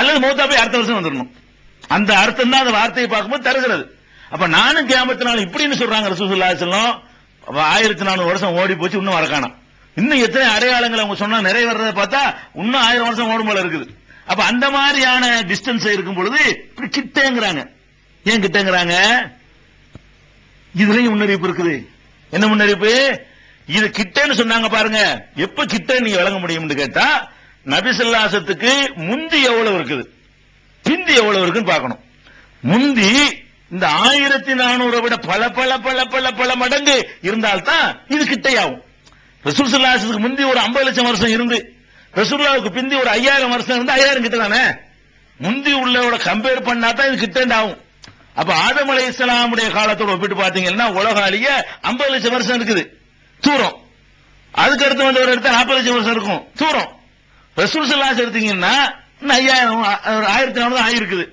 அல்லது மௌத்தா போய் அடுத்த வருஷம் வந்துடணும். அந்த அர்த்தம் தான் அந்த வார்த்தையை பார்க்கும்போது தருகிறது. அப்ப நானும் கியாமத்து நாள் இப்படின்னு சொல்றாங்க ரசூசுல்லா சொல்லம் ஆயிரத்தி நானூறு வருஷம் ஓடி போச்சு இன்னும் வரக்கானா இன்னும் எத்தனை அடையாளங்கள் அவங்க சொன்னா நிறைவேறதை பார்த்தா இன்னும் ஆயிரம் வருஷம் ஓடும் போல இருக்குது. அப்ப அந்த மாதிரியான டிஸ்டன்ஸ் இருக்கும் பொழுது இப்படி கிட்டேங்கிறாங்க. ஏன் கிட்டேங்கிறாங்க? இதுலயும் முன்னறிவிப்பு இருக்குது. என்ன முன்னறிவிப்பு? இது கிட்டேன்னு சொன்னாங்க பாருங்க. எப்ப கிட்ட நீங்க விளங்க முடியும்னு கேட்டா நபிசல்லாசத்துக்கு முந்தி எவ்வளவு இருக்குது? பிந்தி எவ்வளவு இருக்குன்னு பார்க்கணும். முந்தி இந்த ஆயிரத்தி நானூறை விட பல பல பல பல பல மடங்கு இருந்தால்தான் இது கிட்டையாகும். ரசூல் சல்லாசத்துக்கு முந்தி ஒரு ஐம்பது லட்சம் வருஷம் இருந்து ரசூல்லாவுக்கு பிந்தி ஒரு ஐயாயிரம் வருஷம் இருந்து ஐயாயிரம் கிட்ட தானே? முந்தி உள்ளவோட கம்பேர் பண்ணா தான் இது கிட்ட ஆகும் அப்ப ஆதம் அலை இஸ்லாமுடைய காலத்தோட ஒப்பிட்டு பாத்தீங்கன்னா உலகாலிய ஐம்பது லட்சம் வருஷம் இருக்குது. தூரம். அதுக்கு அடுத்து வந்து ஒரு இடத்துல நாற்பது லட்சம் வருஷம் இருக்கும். தூரம். ரசூல் சல்லாஸ் எடுத்தீங்கன்னா இன்னும் ஐயாயிரம் ஒரு ஆயிரத்தி நானூறு ஆயிருக்குது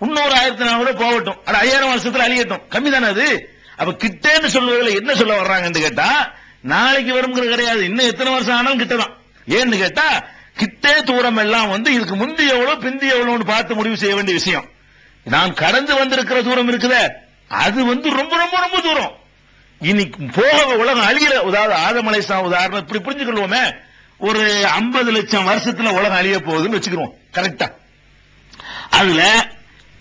இன்னொரு ஆயிரத்தி நானூறு போகட்டும். அது ஐயாயிரம் வருஷத்துல அழியட்டும். கம்மி தானே அது? அப்ப கிட்டேன்னு சொல்வதில் என்ன சொல்ல வர்றாங்கன்னு கேட்டா நாளைக்கு வரும்ங்கிறது கிடையாது. இன்னும் எத்தனை வருஷம் ஆனாலும் கிட்டதான். ஏன்னு கேட்டா கிட்டே தூரம் எல்லாம் வந்து இதுக்கு முந்தி எவ்வளவு பிந்தி எவ்வளவுன்னு பார்த்து முடிவு செய்ய வேண்டிய விஷயம். நான் கடந்து வந்திருக்கிற தூரம் இருக்குதே. அது வந்து ரொம்ப ரொம்ப ரொம்ப தூரம். இனி போக உலகம் அழிகிற உதாவது ஆதமலை உதாரணம் இப்படி புரிஞ்சுக்கொள்வோமே. ஒரு ஐம்பது லட்சம் வருஷத்துல உலகம் அழிய போகுதுன்னு வச்சுக்கிறோம். கரெக்டா அதுல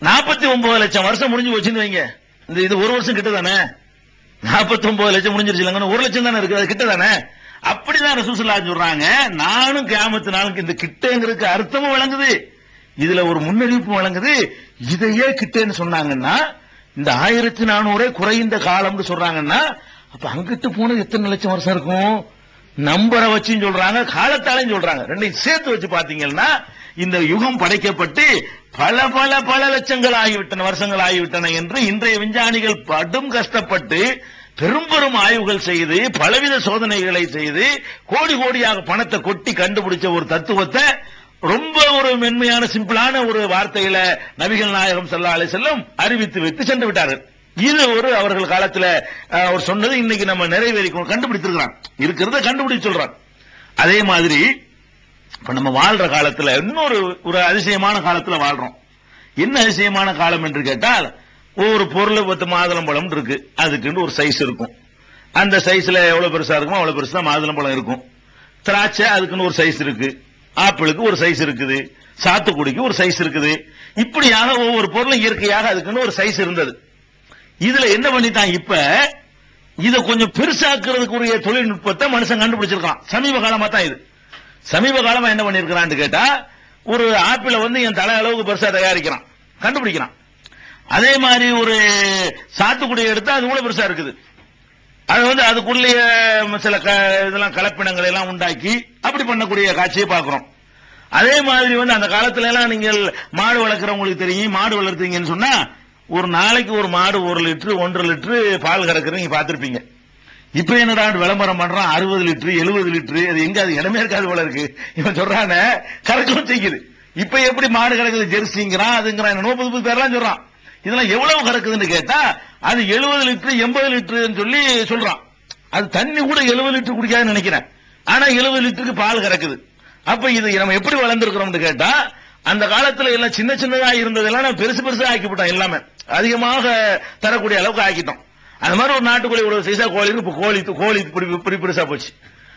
நாற்பத்தி ஒன்பது லட்சம் வருஷம் முடிஞ்சு வச்சுன்னு வைங்க. இந்த இது ஒரு வருஷம் கிட்ட தானே நாற்பத்தி ஒன்பது லட்சம் முடிஞ்சிருச்சு. இல்லைங்க ஒரு லட்சம் தானே இருக்கு. அது கிட்ட தானே அப்படிதான் ரசூசல்லா சொல்றாங்க. நானும் கேமத்து நாளுக்கு இந்த கிட்டங்கிறதுக்கு அர்த்தமும் வழங்குது இதுல ஒரு முன்னறிவிப்பு வழங்குது இதையே கிட்டேன்னு சொன்னாங்கன்னா இந்த ஆயிரத்தி நானூறே குறைந்த காலம்னு சொல்றாங்கன்னா அப்ப அங்கிட்டு போனது எத்தனை லட்சம் வருஷம் இருக்கும்? நம்பரை வச்சும் சொல்றாங்க காலத்தாலையும் சொல்றாங்க. ரெண்டையும் சேர்த்து வச்சு பாத்தீங்கன்னா இந்த யுகம் படைக்கப்பட்டு பல பல பல லட்சங்கள் ஆகிவிட்டன வருஷங்கள் ஆகிவிட்டன என்று இன்றைய விஞ்ஞானிகள் படும் கஷ்டப்பட்டு பெரும் பெரும் ஆய்வுகள் செய்து பலவித சோதனைகளை செய்து கோடி கோடியாக பணத்தை கொட்டி கண்டுபிடிச்ச ஒரு தத்துவத்தை ரொம்ப ஒரு மென்மையான சிம்பிளான ஒரு வார்த்தையில நபிகள் நாயகம் சல்லா அலி அறிவித்து வைத்து சென்று விட்டார்கள். இது ஒரு அவர்கள் காலத்துல அவர் சொன்னது இன்னைக்கு நம்ம நிறைவேறிக்கணும் கண்டுபிடித்திருக்கிறான். இருக்கிறத கண்டுபிடிச்சு சொல்றான். அதே மாதிரி இப்ப நம்ம வாழ்ற காலத்துல இன்னொரு ஒரு அதிசயமான காலத்துல வாழ்றோம். என்ன அதிசயமான காலம் என்று கேட்டால் ஒவ்வொரு பொருள் பத்து மாதுளம்பழம் இருக்கு. அதுக்குன்னு ஒரு சைஸ் இருக்கும். அந்த சைஸ்ல எவ்வளவு பெருசா இருக்குமோ அவ்வளவு பெருசா மாதுளம்பழம் இருக்கும். திராட்சை அதுக்குன்னு ஒரு சைஸ் இருக்கு. ஆப்பிளுக்கு ஒரு சைஸ் இருக்குது. சாத்துக்குடிக்கு ஒரு சைஸ் இருக்குது. இப்படியாக ஒவ்வொரு பொருளும் இயற்கையாக அதுக்குன்னு ஒரு சைஸ் இருந்தது. இதுல என்ன பண்ணிட்டான் இப்ப? இத கொஞ்சம் பெருசாக்குறதுக்குரிய தொழில்நுட்பத்தை மனுஷன் கண்டுபிடிச்சிருக்கான். சமீப காலமா தான் இது. சமீப காலமா என்ன பண்ணிருக்கிறான்னு கேட்டா ஒரு ஆப்பிள வந்து என் தலை அளவுக்கு பெருசா தயாரிக்கிறான். கண்டுபிடிக்கிறான். அதே மாதிரி ஒரு சாத்துக்குடி எடுத்தா அது கூட பெருசா இருக்குது. அது வந்து அதுக்குள்ளேயே சில க- இதெல்லாம் கலப்பினங்களை எல்லாம் உண்டாக்கி அப்படி பண்ணக்கூடிய காட்சியை பார்க்கிறோம். அதே மாதிரி வந்து அந்த காலத்துல எல்லாம் நீங்கள் மாடு வளர்க்குறவங்களுக்கு தெரியும். மாடு வளர்த்தீங்கன்னு சொன்னா ஒரு நாளைக்கு ஒரு மாடு ஒரு லிட்டரு ஒன்றரை லிட்டரு பால் கறக்குறீங்க பார்த்துருப்பீங்க. இப்ப என்னடா விளம்பரம் பண்றான்? அறுபது லிட்டரு எழுபது லிட்டரு அது எங்க அது இடமே இருக்காது போல இருக்கு. இவன் சொல்றான கறக்கவும் செய்யுது. இப்ப எப்படி மாடு கிடக்குது ஜெர்சிங்கிறான் அதுங்கிறான் என்னமோ புது புது பேர்லாம் சொல்றான். இதெல்லாம் எவ்வளவு கறக்குதுன்னு கேட்டா அது எழுபது லிட்டரு எண்பது லிட்டருன்னு சொல்லி சொல்றான். அது தண்ணி கூட எழுபது லிட்டர் குடிக்காதுன்னு நினைக்கிறேன். ஆனா எழுபது லிட்டருக்கு பால் கறக்குது. அப்ப இது நம்ம எப்படி வளர்ந்துருக்கிறோம்னு கேட்டா அந்த காலத்துல எல்லாம் சின்ன சின்னதா இருந்ததெல்லாம் நம்ம பெருசு பெருசா ஆக்கிவிட்டோம் எல்லாமே. அதிகமாக தரக்கூடிய அளவுக்கு ஆக்கிட்டோம். அந்த மாதிரி ஒரு நாட்டுக்கோழி இவ்வளவு சைஸா கோழி இருக்கு இப்ப கோழி கோழி இப்படி பெருசா போச்சு.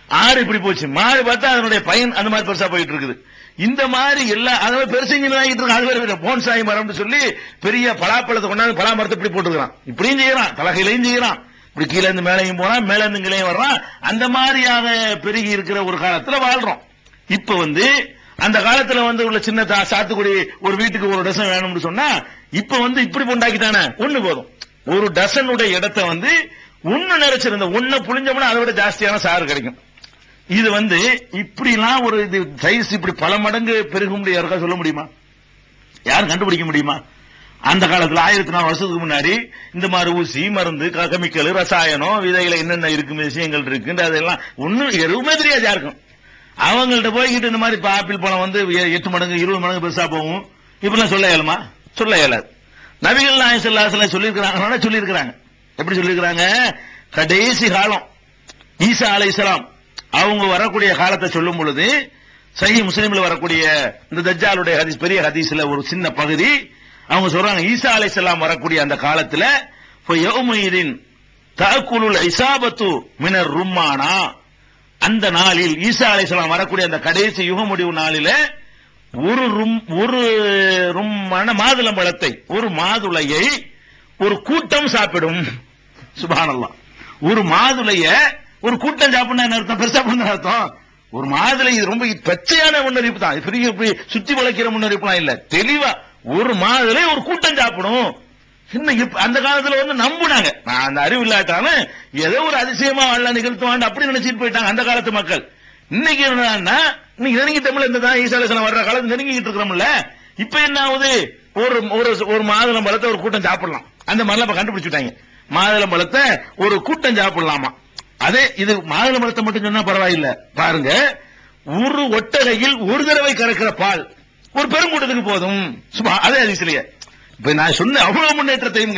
ஆறு இப்படி போச்சு. மாடு பார்த்தா அதனுடைய பயன் அந்த மாதிரி பெருசா போயிட்டு இருக்குது. இந்த மாதிரி எல்லா அதாவது பெருசு ஆகிட்டு இருக்கு. அது வேற போன்சாய் மரம்னு சொல்லி பெரிய பலாப்பழத்தை கொண்டாந்து பலாமரத்தை இப்படி போட்டுக்கிறான் இப்படியும் செய்யறான். தலகையிலையும் செய்யறான். இப்படி கீழே இருந்து மேலையும் போறான் மேல இருந்து கீழையும் வர்றான். அந்த மாதிரியாக பெருகி இருக்கிற ஒரு காலத்துல வாழ்றோம். இப்ப வந்து அந்த காலத்துல வந்து உள்ள சின்ன சாத்துக்குடி ஒரு வீட்டுக்கு ஒரு டசன் வேணும்னு சொன்னா இப்ப வந்து இப்படி உண்டாக்கிட்டானே ஒண்ணு போதும். ஒரு டசனுடைய இடத்தை வந்து ஒண்ணு நிறைச்சிருந்த ஒண்ணு புளிஞ்சோம்னா அதை விட ஜாஸ்தியான சாறு கிடைக்கும். இது வந்து இப்படிலாம் ஒரு இது சைஸ் இப்படி பல மடங்கு பெருக முடியும் யாருக்கா சொல்ல முடியுமா? யாரும் கண்டுபிடிக்க முடியுமா? அந்த காலத்துல ஆயிரத்தி நாலு வருஷத்துக்கு முன்னாடி இந்த மாதிரி ஊசி மருந்து கெமிக்கல் ரசாயனம் விதைகளை என்னென்ன இருக்கு விஷயங்கள் இருக்குன்ற அதெல்லாம் ஒன்றும் எதுவுமே தெரியாது யாருக்கும். அவங்கள்ட்ட போய்கிட்டு இந்த மாதிரி இப்ப ஆப்பிள் பழம் வந்து எட்டு மடங்கு இருபது மடங்கு பெருசா போகும். இப்படிலாம் சொல்ல இயலுமா? சொல்ல இயலாது. நபிகள் நாயசல்லாசல ஸல்லல்லாஹு சொல்லியிருக்கிறாங்க சொல்லியிருக்கிறாங்க. எப்படி சொல்லியிருக்கிறாங்க? கடைசி காலம் ஈசா அலைஹிஸ்ஸலாம் அவங்க வரக்கூடிய காலத்தை சொல்லும் பொழுது சஹி முஸ்லீம்ல வரக்கூடிய இந்த தஜ்ஜாலுடைய ஹதீஸ் பெரிய ஹதீஸ்ல ஒரு சின்ன பகுதி அவங்க சொல்றாங்க ஈசா அலைஹிஸ்ஸலாம் வரக்கூடிய அந்த காலத்துல தாக்குலுல் தஅக்குலுல் இசாபத்து மினர் ரும்மானா. அந்த நாளில் ஈசா அலைஹிஸ்ஸலாம் வரக்கூடிய அந்த கடைசி யுக முடிவு நாளில ஒரு ரும் ஒரு ரும்மான மாதுளம்பழத்தை ஒரு மாதுளையை ஒரு கூட்டம் சாப்பிடும். சுபானல்லாம் ஒரு மாதுளைய ஒரு கூட்டம் சாப்பிடணும் என்ன அர்த்தம்? பெருசா பண்ண அர்த்தம்? ஒரு மாதுளை இது ரொம்ப பச்சையான முன்னறிப்பு தான். பெரிய இப்படி சுத்தி வளைக்கிற முன்னறிவிப்புலாம் இல்ல. தெளிவா ஒரு மாதுளை ஒரு கூட்டம் சாப்பிடும். இன்னும் இப்ப அந்த காலத்துல வந்து நம்புனாங்க. நான் அந்த அறிவு இல்லாட்டாலும் ஏதோ ஒரு அதிசயமா அல்ல நிகழ்த்துவான் அப்படி நினைச்சிட்டு போயிட்டாங்க அந்த காலத்து மக்கள். இன்னைக்கு என்னன்னா இன்னைக்கு நெருங்கி தமிழ் இந்த தான் ஈசாலேசனம் வர்ற காலத்து நெருங்கிட்டு இருக்கிறோம்ல. இப்ப என்ன ஆகுது? ஒரு ஒரு ஒரு மாதுளம் பழத்தை ஒரு கூட்டம் சாப்பிடலாம். அந்த மாதிரிலாம் இப்ப கண்டுபிடிச்சுட்டாங்க. மாதுளம் பழத்தை ஒரு கூட்டம் சாப்பிடலாமா? அதே இது மாதுளம் பழத்தை மட்டும் சொன்னா பரவாயில்ல. பாருங்க ஒரு ஒட்டகையில் ஒரு தடவை கறக்கிற பால் ஒரு பெருங்கூட்டத்துக்கு போதும். சும்மா அதே அதிசலையே இப்ப நான் சொன்ன அவ்வளவு முன்னேற்றத்தையும்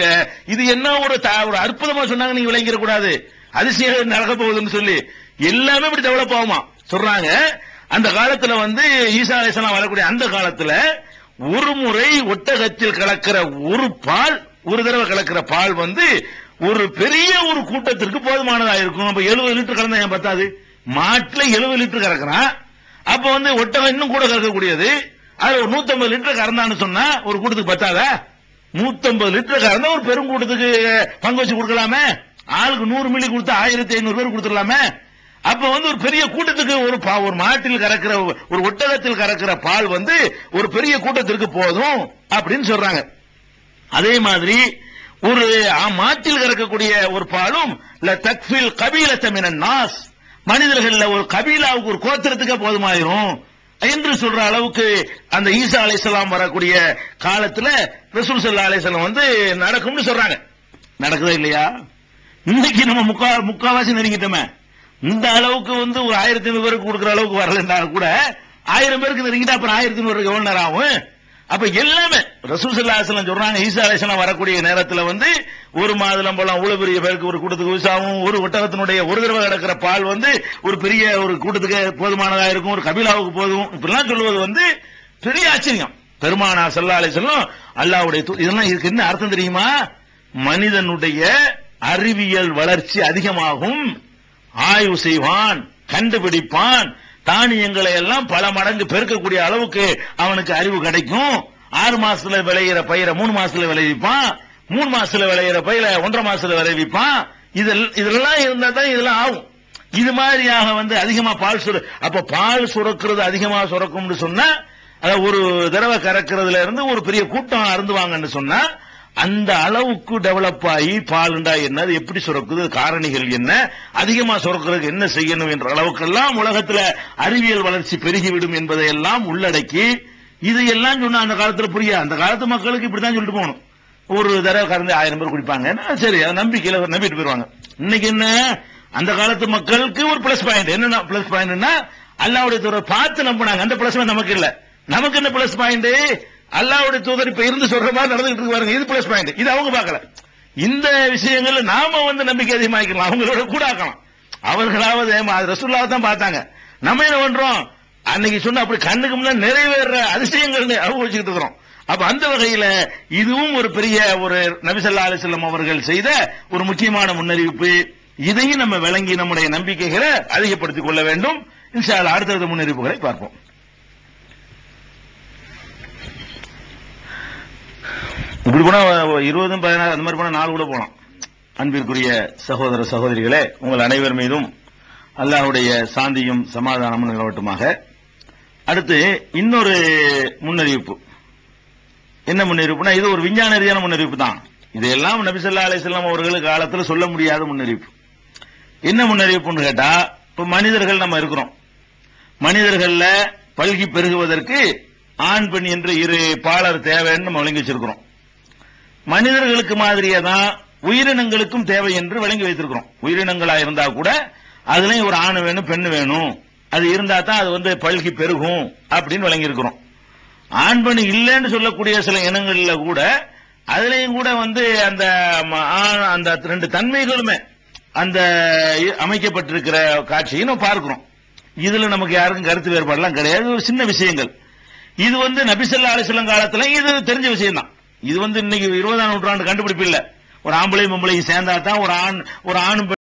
இது என்ன ஒரு ஒரு அற்புதமா சொன்னாங்க நீங்க விளங்கிட கூடாது. அதிசயம் நடக்க போகுதுன்னு சொல்லி. எல்லாமே இப்படி டெவலப் ஆகுமா? சொல்றாங்க. அந்த காலத்துல வந்து ஈசா அலிஸ்லாம் வரக்கூடிய அந்த காலத்துல ஒரு முறை ஒட்டகத்தில் கலக்கிற ஒரு பால் ஒரு தடவை கலக்கிற பால் வந்து ஒரு பெரிய ஒரு கூட்டத்திற்கு போதுமானதா இருக்கும். அப்ப எழுபது லிட்டர் கலந்தா ஏன் பத்தாது? மாட்டுல எழுபது லிட்டர் கறக்குறான். அப்ப வந்து ஒட்டகம் இன்னும் கூட கறக்கக்கூடியது. அது ஒரு 150 லிட்டர் கறந்தான்னு சொன்னா ஒரு கூட்டத்துக்கு பத்தாதா? 150 லிட்டர் கறந்த ஒரு பெருங்கூட்டத்துக்கு பங்கு வச்சு கொடுக்கலாமே? ஆளுக்கு நூறு மில்லி கொடுத்தா ஆயிரத்தி ஐநூறு பேர் கொடுத்துடலாமே? அப்ப வந்து ஒரு பெரிய கூட்டத்துக்கு ஒரு பா- ஒரு மாட்டில் கறக்கிற ஒரு ஒட்டகத்தில் கறக்கிற பால் வந்து ஒரு பெரிய கூட்டத்திற்கு போதும் அப்படின்னு சொல்றாங்க. அதே மாதிரி ஒரு மாட்டில் கறக்கக்கூடிய ஒரு பாலும் தக்ஃபில் கபீலத்தமின நாஸ். மனிதர்கள் ஒரு கபீலாவுக்கு ஒரு கோத்திரத்துக்கே போதுமாயிரும். என்று சொல்ற அளவுக்கு அந்த ஈசா அலைசலாம் வரக்கூடிய காலத்துல ரசூல் சல்லா அலைஹி வந்து நடக்கும்னு சொல்றாங்க. நடக்குதா இல்லையா? இன்னைக்கு நம்ம முக்கா முக்காவாசி நெருங்கிட்டோமே. இந்த அளவுக்கு வந்து ஒரு ஆயிரத்தி ஐநூறு பேருக்கு கொடுக்குற அளவுக்கு வரலன்னா கூட ஆயிரம் பேருக்கு நெருங்கிட்டா அப்புறம் ஆயிரத்தி ஐநூறு எவ்வளவு நேரம் ஆகும்? அப்ப எல்லாமே ரசூசல்லாசலம் சொல்றாங்க ஈசா வரக்கூடிய நேரத்தில் வந்து ஒரு மாதுளம்பழம் அவ்வளவு பெரிய பேருக்கு ஒரு கூட்டத்துக்கு யூஸாகும் ஒரு ஒட்டகத்தினுடைய ஒரு தடவை கிடக்கிற பால் வந்து ஒரு பெரிய ஒரு கூட்டத்துக்கு போதுமானதா இருக்கும் ஒரு கபிலாவுக்கு போதும் இப்படிலாம் சொல்லுவது வந்து பெரிய ஆச்சரியம். பெருமானா சல்லா அலைஹி வஸல்லம் தூ- இதெல்லாம் இதுக்கு என்ன அர்த்தம் தெரியுமா? மனிதனுடைய அறிவியல் வளர்ச்சி அதிகமாகும் ஆய்வு செய்வான் கண்டுபிடிப்பான் தானியங்களை எல்லாம் பல மடங்கு பெருக்கக்கூடிய அளவுக்கு அவனுக்கு அறிவு கிடைக்கும். ஆறு மாசத்துல விளையிற பயிரை மூணு மாசத்துல விளைவிப்பான். மூணு மாசத்துல விளையிற பயிரை ஒன்றரை மாசத்துல விளைவிப்பான். இதெல்லாம் இதெல்லாம் இருந்தா தான் இதெல்லாம் ஆகும். இது மாதிரியாக வந்து அதிகமா பால் சுர அப்ப பால் சுரக்கிறது அதிகமா சுரக்கும்னு சொன்னா அதாவது ஒரு தடவை கறக்கிறதுல இருந்து ஒரு பெரிய கூட்டம் அருந்துவாங்கன்னு சொன்னா அந்த அளவுக்கு டெவலப் ஆகி பாலுண்டா என்ன அது எப்படி சுரக்குது காரணிகள் என்ன அதிகமா சுரக்கிறதுக்கு என்ன செய்யணும் என்ற அளவுக்கெல்லாம் உலகத்துல அறிவியல் வளர்ச்சி பெருகிவிடும் என்பதை எல்லாம் உள்ளடக்கி இது எல்லாம் சொன்னா அந்த காலத்துல புரியா அந்த காலத்து மக்களுக்கு இப்படித்தான் சொல்லிட்டு போகணும். ஒரு தடவை கறந்து ஆயிரம் பேர் குடிப்பாங்க. சரி அதை நம்பிக்கையில நம்பிட்டு போயிருவாங்க இன்னைக்கு என்ன? அந்த காலத்து மக்களுக்கு ஒரு பிளஸ் பாயிண்ட் என்னன்னா பிளஸ் பாயிண்ட்னா அல்லாவுடைய பார்த்து நம்பினாங்க. அந்த பிளஸ் நமக்கு இல்ல. நமக்கு என்ன பிளஸ் பாயிண்ட் அல்லாவுடைய தூதர் இப்ப இருந்து சொல்ற மாதிரி நடந்துகிட்டு இருக்காருங்க இது பிளஸ் பாயிண்ட் இது அவங்க பார்க்கல. இந்த விஷயங்கள்ல நாம வந்து நம்பிக்கை அதிகமாக்கலாம் அவங்களோட கூட ஆக்கலாம். அவர்களாவது ஏமா, தான் பார்த்தாங்க. நம்ம என்ன பண்றோம்? அன்னைக்கு சொன்ன அப்படி கண்ணுக்கு முன்னாடி நிறைவேற அதிசயங்கள் அனுபவிச்சுக்கிட்டு இருக்கிறோம். அப்ப அந்த வகையில இதுவும் ஒரு பெரிய ஒரு நபிசல்லா அலிசல்லம் அவர்கள் செய்த ஒரு முக்கியமான முன்னறிவிப்பு. இதையும் நம்ம விளங்கி நம்முடைய நம்பிக்கைகளை அதிகப்படுத்திக் கொள்ள வேண்டும். இன்ஷா அடுத்தடுத்த முன்னறிவிப்புகளை பார்ப்போம். இப்படி போனா இருபதும் பதினாறு அந்த மாதிரி போனா நாலு கூட போலாம். அன்பிற்குரிய சகோதர சகோதரிகளே உங்கள் அனைவர் மீதும் அல்லாஹுடைய சாந்தியும் சமாதானமும் நிலவட்டுமாக. அடுத்து இன்னொரு முன்னறிவிப்பு. என்ன முன்னறிவிப்புனா இது ஒரு விஞ்ஞான ரீதியான முன்னறிவிப்பு தான். இதையெல்லாம் நபிசல்லா அலிஸ்லாம் அவர்கள் காலத்தில் சொல்ல முடியாத முன்னறிவிப்பு. என்ன முன்னறிவிப்புன்னு கேட்டா இப்ப மனிதர்கள் நம்ம இருக்கிறோம். மனிதர்கள்ல பல்கி பெருகுவதற்கு ஆண் பெண் என்று இரு பாலர் தேவைன்னு நம்ம வழங்கி வச்சிருக்கிறோம். மனிதர்களுக்கு மாதிரியே தான் உயிரினங்களுக்கும் தேவை என்று விளங்கி வைத்திருக்கிறோம். உயிரினங்களா இருந்தா கூட அதுலயும் ஒரு ஆண் வேணும் பெண் வேணும். அது இருந்தா தான் அது வந்து பல்கி பெருகும் அப்படின்னு வழங்கி இருக்கிறோம் ஆண் பெண் இல்லைன்னு சொல்லக்கூடிய சில இனங்கள்ல கூட அதுலயும் கூட வந்து அந்த ம- ஆண் அந்த ரெண்டு தன்மைகளுமே அந்த அமைக்கப்பட்டிருக்கிற காட்சியை நம்ம பார்க்கிறோம். இதுல நமக்கு யாருக்கும் கருத்து வேறுபாடுலாம் கிடையாது. ஒரு சின்ன விஷயங்கள். இது வந்து நபிசல்லா அலிஸ்லாம் காலத்துல இது தெரிஞ்ச விஷயம் தான் இது வந்து இன்னைக்கு இருபதாம் நூற்றாண்டு கண்டுபிடிப்பு இல்ல. ஒரு ஆம்பளை பொம்பளை சேர்ந்தா தான் ஒரு ஆண் ஒரு ஆணும்